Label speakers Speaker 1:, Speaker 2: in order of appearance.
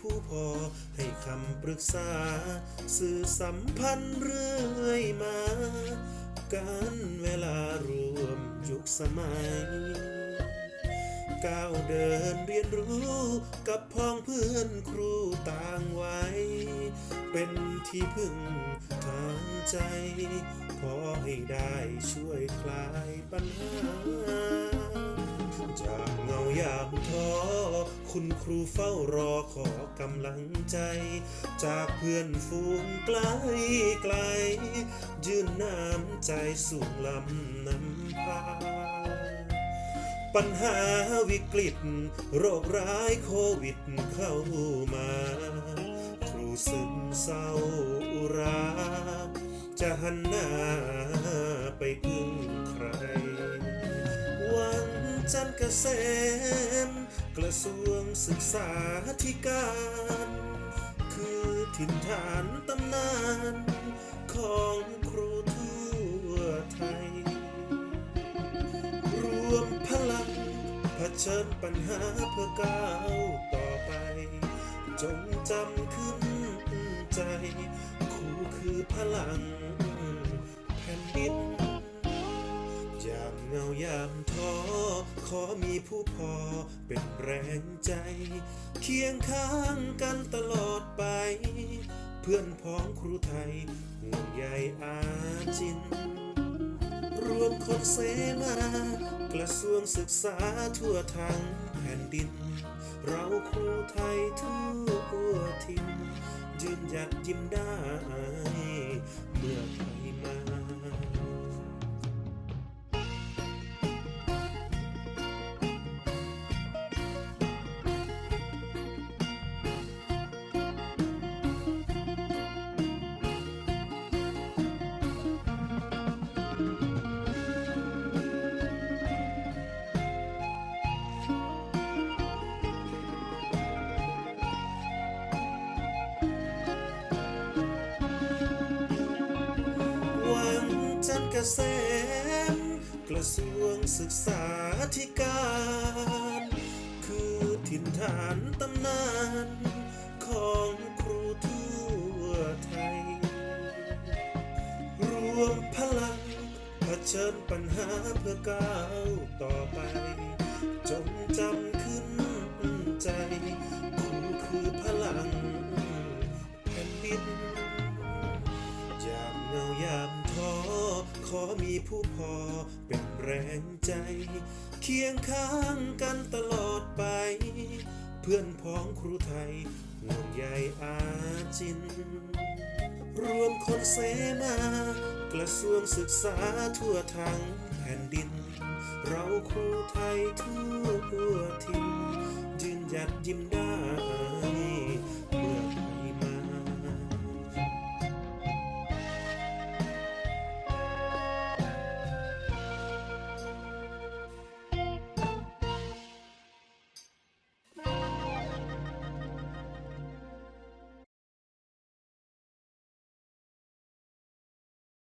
Speaker 1: ผู้พอให้คำปรึกษา สื่อสัมพันธ์เรื่อยมา การเวลารวมยุคสมัย ก้าวเดินเรียนรู้กับพ้องเพื่อนครูต่างวัยเป็นที่พึ่งทางใจ พอให้ได้ช่วยคลายปัญหาจากเงา ยามท้อคุณครูเฝ้ารอขอกำลังใจ จากเพื่อนฝูงไกลไกล ยื่นน้ำใจสู่ลำนำพาปัญหาวิกฤต โรคร้ายโควิดเข้ามา ครูซึมเศร้าอุรา จะหันหน้า จันทร์เกษมกระทรวงศึกษาธิการ คือถิ่นฐานตำนานของครูทั่วไทย รวมพลังเผชิญปัญหาเพื่อก้าวต่อไป จงจำขึ้นใจครูคือพลังแผ่นดิน ยามเงายามท้อขอมีผู้พอเป็นแรงใจ เคียงข้างกันตลอดไป เพื่อนพ้องครูไทยห่วงใยอาจิน รวมคนเสมากระทรวงศึกษาทั่วทั้งแผ่นดิน เราครูไทยทั่วทินยืนหยัดยิ้มได้เมื่อ ษม กระทรวงศึกษาธิการ คือถิ่นฐานตำนานของครูทั่วไทย รวมพลังเผชิญปัญหาเพื่อก้าวต่อ ขอมีผู้พอเป็นแรงใจ เคียงข้างกันตลอดไป เพื่อนพ้องครูไทยห่วงใยอาจิน รวมคนเสมากระทรวงศึกษาทั่วทั้งแผ่นดิน เราครูไทยทั่วทินยืนหยัดยิ้มได้